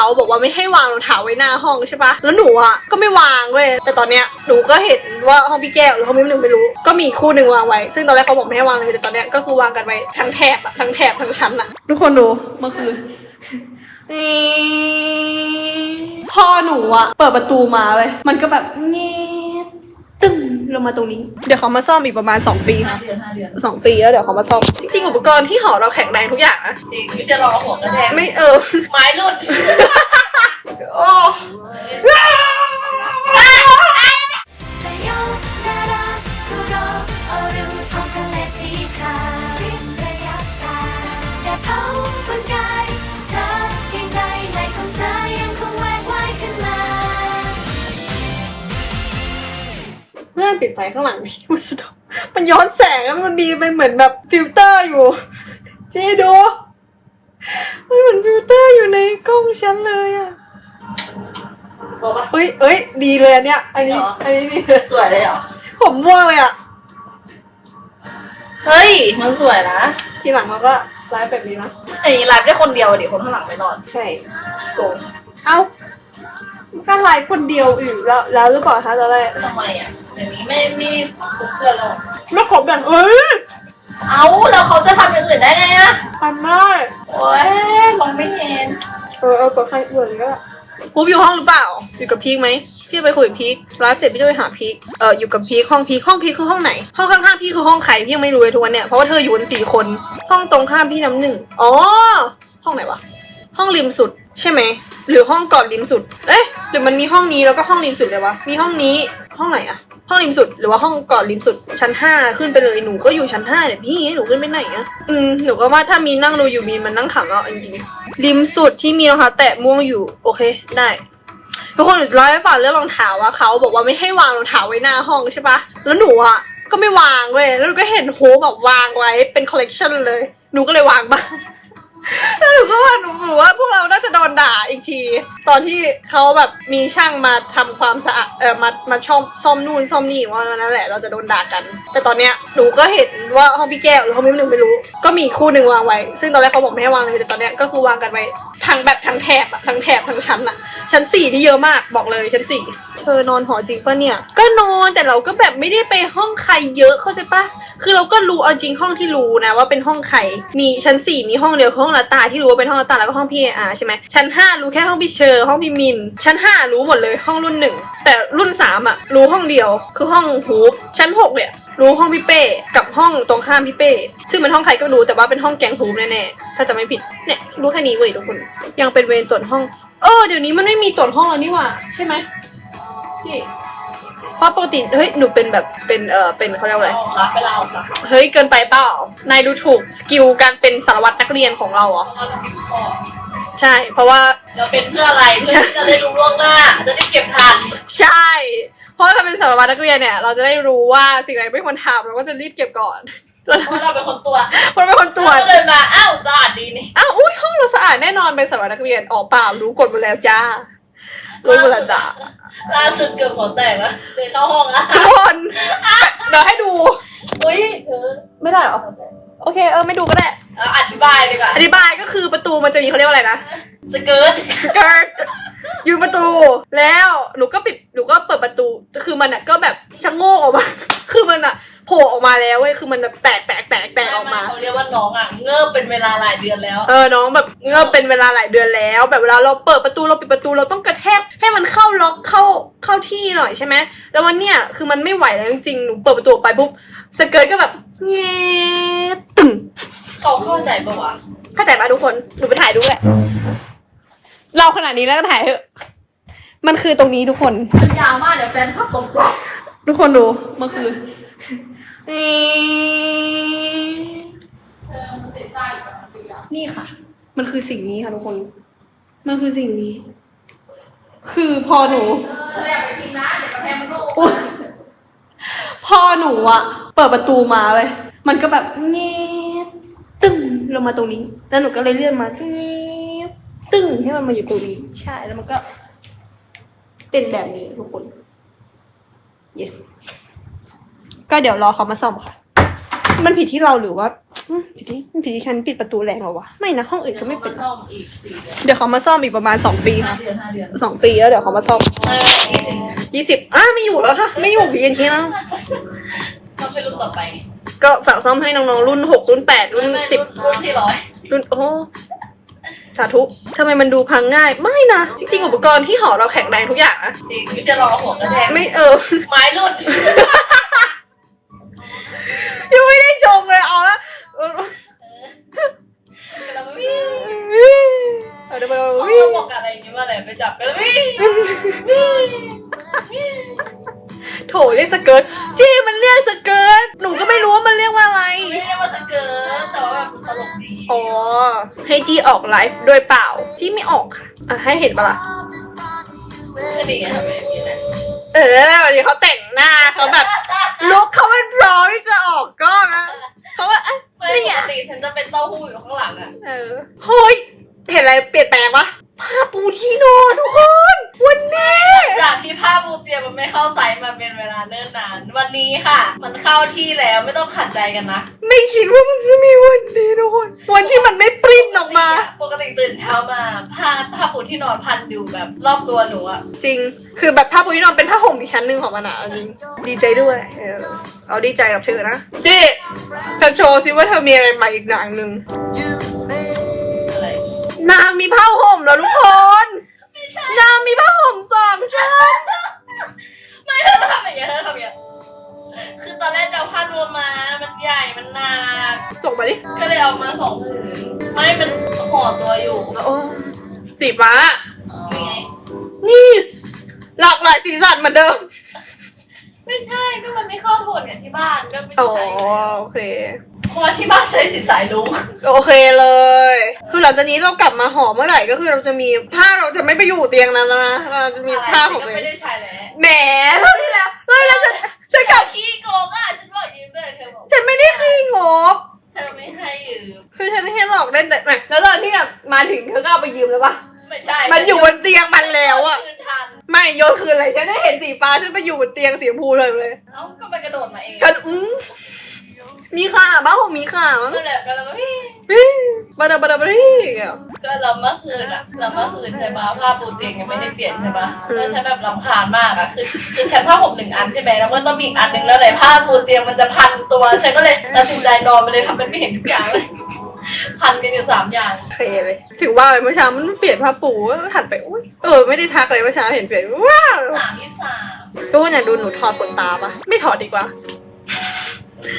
เขาบอกว่าไม่ให้วางรองเท้าไว้หน้าห้องใช่ปะแล้วหนูอะก็ไม่วางเว้ยแต่ตอนเนี้ยหนูก็เห็นว่าห้องพี่แก้วหรือห้องพี่หนึ่งไม่รู้ ก็มีคู่หนึ่งวางไว้ ซึ่งตอนแรกเขาบอกไม่ให้วางเลยแต่ตอนเนี้ยก็คือวางกันไว้ทั้งแถบอะทั้งแถบทั้งชั้นอะทุกคนดูเมื่อคืนพอหนูอะเปิดประตูมาเว้ยมันก็แบบเงี้ยตึ้ง ลงมาตรงนี้ เดี๋ยวเขามาซ่อมอีกประมาณ 2 ปีห้านะเดือนห้าเดือนสองปีแล้วเดี๋ยวเขามาซ่อมจริงๆอุปกรณ์ที่หอเราแข็งแรงทุกอย่างนะจริงนี่จะรอหัวกระแทกไม่เออ ไม้หลุด โอ้ เพื่อนปิดไฟข้างหลังพี่มันสะดวกมันย้อนแสงอะมันดีมันเหมือนแบบฟิลเตอร์อยู่เจ๊ดูมันเหมือนฟิลเตอร์อยู่ในกล้องฉันเลยอะบอกปะเอ้ยเอ้ยดีเลยอันเนี้ย อันนี้เหรออันนี้ดีเลยสวยเลยเหรอ ผมม่วงเลยอะเฮ้ย มันสวยนะ ทีหลังเราก็ไลฟ์แบบนี้นะไอ้ไลฟ์ได้คนเดียวดิคนข้างหลังไม่นอน ใช่โกงเอ้าก็ไลฟ์คนเดียวอยู่แล้วแล้วหรือเปล่าคะตอนแรกทำไมอะเดี๋ยวนี้ไม่มีเพื่อนแล้วไม่ครบอย่างเอ้ยเอาแล้วเขาจะทำอย่างอื่นได้ไงอะทำได้โอ้ยมองไม่เห็นเออเออกดใครเบื่อก็ได้พูอยู่ห้องหรือเปล่า อยู่กับพีคไหมพี่ไปคุยกับพีคไลฟ์เสร็จพี่จะไปหาพีคเอออยู่กับพีคห้องพีคห้องพีคคือห้องไหน ห้องข้างๆพี่คือห้องใครพี่ยังไม่รู้เลยทุกวันเนี่ย เพราะว่าเธออยู่กันสี่คน ห้องตรงข้ามพี่น้ำหนึ่ง อ๋อ ห้องไหนวะ ห้องริมสุดใช่ไหม หรือห้องก่อนริมสุด เอ๊ะ หรือมันมีห้องนี้แล้วก็ห้องริมสุดเลยวะ มีห้องนี้ ห้องไหนอะ ห้องริมสุดหรือว่าห้องก่อนริมสุดชั้นห้าขึ้นไปเลยหนูก็อยู่ชั้นห้าเดี๋ยวพี่ให้หนูขึ้นไปไหนอะอืมหนูก็ว่าถ้ามีนั่งดูอยู่มีมันนั่งขำเอาจริงๆริมสุดที่มีรองเท้าแตะม่วงอยู่โอเคได้ทุกคนร้อยไปฝ่าเรื่องรองเท้าว่าเขาบอกว่าไม่ให้วางรองเท้าไว้หน้าห้องใช่ปะแล้วหนูอะก็ไม่วางเว้ยแล้วหนูก็เห็นโฮแบบวางไว้เป็นคอลเลกชันเลยหนูก็เลยวางบ้างแล้ว หนูก็ว่าหนูหนูว่าพวกเราน่าจะโดนด่าอีกที ตอนที่เขาแบบมีช่างมาทำความสะอาดเออมามาช่อมซ่อมนู่นซ่อมนี่ว่านั่นแหละเราจะโดนด่ากัน แต่ตอนเนี้ยหนูก็เห็นว่าห้องพี่แก้วหรือห้องพี่หนึ่งไม่รู้ ก็มีคู่หนึ่งวางไว้ ซึ่งตอนแรกเขาบอกไม่ให้วางเลยแต่ตอนเนี้ยก็คือวางกันไว้ทั้งแบบทั้งแถบอะทั้งแถบทั้งชั้นอะชั้นสี่ที่เยอะมากบอกเลยชั้นสี่เธอนอนหอจริงปะเนี่ย ก็นอนแต่เราก็แบบไม่ได้ไปห้องใครเยอะเข้าใจปะ คือเราก็รู้เอาจริงห้องที่รู้นะว่าเป็นห้องใคร มีชั้นสี่มีห้องเดียวคือห้องละตาที่รู้ว่าเป็นห้องละตาแล้วก็ห้องพี่อาใช่ไหมชั้นห้ารู้แค่ห้องพี่เชอร์ห้องพี่มิน ชั้นห้ารู้หมดเลยห้องรุ่นหนึ่งแต่รุ่นสามอะรู้ห้องเดียวคือห้องฮูปชั้นหกเนี่ยรู้ห้องพี่เป้กับห้องตรงข้ามพี่เป้ซึ่งเป็นห้องใครก็รู้แต่ว่าเป็นห้องแกงฮูปแน่ๆถ้าจะไม่ผิดเนี่ยรู้แค่นี้เว้ยทุกคน ยังเป็นเวรตรวจห้องเออเดี๋ยวนี้มันไม่มีตรวจห้องแล้วนี่หว่าใช่ไหมจี เพราะปกติเฮ้ยหนูเป็นแบบเป็นเออเป็นเขาเรียกว่าอะไรเอาค่ะไปเล่าค่ะเฮ้ยเกินไปเปล่านายดูถูกสกิลการเป็นสารวัตรนักเรียนของเราเหรอเพราะว่าเราเป็นพ่อใช่เพราะว่าจะเป็นเพื่ออะไรเพื่อที่จะได้รู้ล่วงหน้า จะได้เก็บทันใช่ เพราะถ้าเป็นสารวัตรนักเรียนเนี่ย เราจะได้รู้ว่าสิ่งไหนไม่ควรทำเราก็จะรีบเก็บก่อนแล้วเพราะเราเป็นคนตัวจเพราะเราเป็นคนตรวจเราเลยมาอ้าวสะอาดดีนี่อ้าวอุ้ยห้องเราสะอาดแน่นอนเป็นสารวัตรนักเรียนออกเปล่ารู้กฎหมดแล้วจ้า รู้หมดแล้วจ้าล่าสุดเกือบหัวแตกแล้วเลยเข้าห้องแล้วทุกคนเดี๋ยวให้ดู อุ้ยเออไม่ได้เหรอ โอเคเออไม่ดูก็ได้ เอาอธิบายดีกว่าอธิบายก็คือประตูมันจะมีเขาเรียกว่าอะไรนะ สเกิร์ตสเกิร์ตยืนประตู แล้วหนูก็ปิดหนูก็เปิดประตู คือมันอะก็แบบชะโงกออกมา คือมันอะโผล่ออกมาแล้วเว้ยคือมันแบบแตกแตกแตกแตกออกมา เขาเรียกว่าน้องอะเงิบเป็นเวลาหลายเดือนแล้ว เออน้องแบบเงือบเป็นเวลาหลายเดือนแล้ว แบบเวลาเราเปิดประตูเราปิดประตูเราต้องกระแทกให้มันเข้าล็อกเข้าเข้าที่หน่อยใช่ไหมแล้ววันเนี้ยคือมันไม่ไหวแล้วจริงๆหนูเปิดประตูออกไปปุ๊บสเกิร์ตก็แบบเงี้ยตึงเขาเข้าใจปะวะเข้าใจปะทุกคนหนูไปถ่ายดูแหละเราขนาดนี้แล้วก็ถ่ายเถอะมันคือตรงนี้ทุกคน มันยาวมากเดี๋ยวแฟนขับตกใจทุกคนดูเมื่อคืน เออมันเสียใจกับมันตัวอย่างนี่ค่ะ มันคือสิ่งนี้ค่ะทุกคน มันคือสิ่งนี้ คือพอหนูเอออยากไปพิงนะเดี๋ยวกระแทกมันลูกอุ๊ยพอหนูอะเปิดประตูมาเว้ยมันก็แบบเงี้ยตึ้งลงมาตรงนี้ แล้วหนูก็เลยเลื่อนมาเงี้ยตึ้งให้มันมาอยู่ตรงนี้ ใช่แล้วมันก็ เป็นแบบนี้ทุกคน yes ก็เดี๋ยวรอเขามาซ่อมค่ะ มันผิดที่เราหรือว่าอืมผีผีฉันปิดประตูแรงเหรอวะไม่นะห้องอื่นก็ไม่เป็นซ่อมอีกสี่เดือนเดี๋ยวเขามาซ่อมอีกประมาณสองปีห้าค่ะเดือนห้าเดือนสองปีแล้วเดี๋ยวเขามาซ่อมไม่ไม่ไม่ยี่สิบอะไม่อยู่แล้วค่ะ ไม่อยู่พีเอ็นทีแล้วก็เป็นรุ่นต่อไปก็ฝากซ่อมให้น้องๆรุ่นหกรุ่นแปดรุ่นไม่สิบ รุ่นที่ร้อยรุ่นโอ้ สาธุทำไมมันดูพังง่าย ไม่นะ จริงๆ อุปกรณ์ที่หอเราแข็งแรงทุกอย่างนะจริงไม่จะรอหัวกระแทกไม่เออ ไม้ห ลงเลยเอาละแล้ววิ่งเอาเดี๋ยวไปเอาวิ่ง บอกอะไรอย่างงี้มาเลยไปจับกันแล้ววิ่งโถเรียกสเกิร์ตจี้มันเรียกสเกิร์ตหนูก็ไม่รู้ว่ามันเรียกว่าอะไร ไม่ได้ว่าสเกิร์ตแต่ว่าแบบตลกดีอ๋อ ให้จี้ออกไลฟ์ด้วยเปล่า จี้ไม่ออกค่ะ อะ ให้เห็นปะล่ะ ก็ดีไงทำแบบนี้นะเออวันนี้เขาแต่งหน้าเขาแบบ อยู่ข้างหลังอะเออเฮ้ยเห็นอะไรเปลี่ยนแปลงปะผ้าปูที่นอนทุกคน วันนี้ จากที่ผ้าปูเตียงมันไม่เข้าไซส์มาเป็นเวลาเนิ่นนาน วันนี้ค่ะ มันเข้าที่แล้วไม่ต้องขัดใจกันนะ ไม่คิดว่ามันจะมีวันนี้ทุกคน วันที่มันไม่ นเช้ามาผ้าผ้าปูที่นอนพันอยู่แบบรอบตัวหนูอะจริง คือแบบผ้าปูที่นอนเป็นผ้าห่มอีกชั้นหนึ่งของมันอะเอาจริง ดีใจด้วย เออ เอาดีใจกับเธอนะเจ๊เธอโชว์ซิว่าเธอมีอะไรใหม่อีกอย่างหนึ่งอ สีฟ้านี่ไงนี่ หลากหลายสีสันเหมือนเดิม ไม่ใช่ก็มันไม่เข้าโทนกับที่บ้านก็ไม่อ๋อใช่โอเค เพราะว่าที่บ้านใช้สีสายลุงโอเคเลย คือหลังจากนี้เรากลับมาหอเมื่อไหร่ก็คือเราจะมีผ้าเราจะไม่ไปอยู่เตียงนั้นแล้วนะ เราจะมีผ้าของก็ตัวเอไม่งได้ใช้แล้ว แหมเท่าที่แล้วเท่าที่แล้ว ตียงสีชมพูเลยเลยเอ้าก็มันกระโดดมาเองกันอืมมีค่ะบ้าผมมีค่ะมั้งก็แบบก็แล้วก็วิ่งวิบาดาบาดาบารีอย่างเงี้ยก็เราเมื่อคืนอะเราเมื่อคืนใช่ปะผ้าปูเตียงยังไม่ได้เปลี่ยนใช่ปะแล้วฉันแบบรำคาญมากอะคือคือฉันผ้าห่มหนึ่งอันใช่ไหมแล้วมันต้องมีอีกอันหนึ่งแล้วเลยผ้าปูเตียงมันจะพันตัวฉันก็เลยตัดสินใจนอนไปเลยทำเป็นไม่เห็นทุกอย่างเลยพันกันอยู่สามอย่างโอเคเลยถือว่าเมื่อเช้ามันเปลี่ยนผ้าปูหันไปอุ้ยเออไม่ได้ทักเลยเมื่อเช้าเห็นเปลี่ยนว้าวสามยี่สาม ทุกคนอยากดูหนูถอดขนตาปะไม่ถอดดีกว่า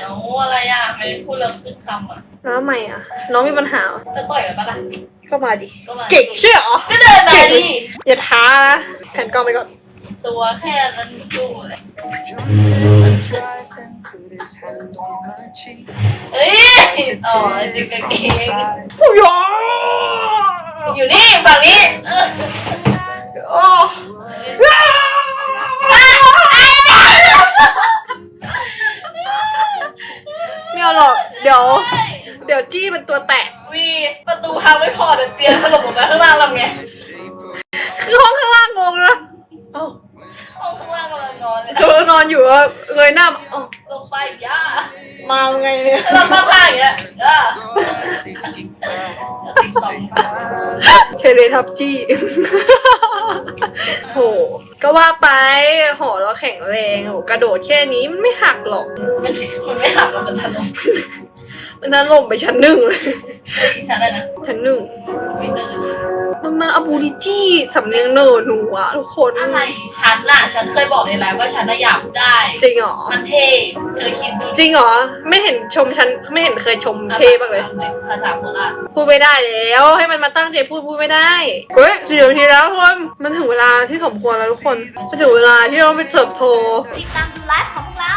เอาอะไรอะไม่พูดแล้วขึ้นคำอะแล้วทำไมอะ น้องมีปัญหาเหรอจะต่อยกันปะล่ะ ก็มาดิก็มา เก่งใช่เหรอก็เดินมาดิอย่าท้านะแผ่นกล้องไปก่อนตัวแค่นั้นสู้เลยเอ้ยอ๋อจริงกางเกงโอ้ยอยู่นี่ฝั่งนี้เออโอ้ เดี๋ยวจี้มันตัวแตก วีประตูพังไม่พอเดี๋ยวเตียงถล่มออกมาข้างล่างทำไงคือห้องข้างล่างงงนะเอ้าห้องข้างล่างกำลังนอนเลยกำลังนอนอยู่อะเงยหน้ามาเอ้าลงไปย่ามาไงเนี่ยแล้วเราข้างล่างอย่างเงี้ยย่าติ๊กสองเทเลทับจี้ โห ก็ว่าไปหอเราแข็งแรงโหกระโดดแค่นี้มันไม่หักหรอก มันมันไม่หักหรอกมันถล่ม มันน่าล่มไปชั้นหนึ่งเลยเฮ้ยฉันอะไรนะชั้นหนึ่งไม่เดินมันมันอบูลิจี้สำเนียงเนิร์หนูอะทุกคนอะไรฉันน่ะ ฉันเคยบอกในไลฟ์ว่าฉันน่ะอยากได้ จริงเหรอ มันเท่เธอคิดดูจริงเหรอ ไม่เห็นชมฉันไม่เห็นเคยชมเทบ้างเลย ภาษาโบราณพูดไม่ได้แล้ว ให้มันมาตั้งใจพูดพูดไม่ได้ เฮ้ยสี่นาทีแล้วทุกคนมันถึงเวลาที่สมควรแล้วทุกคนมันถึงเวลาที่เราไปเติบโตติดตามดูไลฟ์ของพวกเรา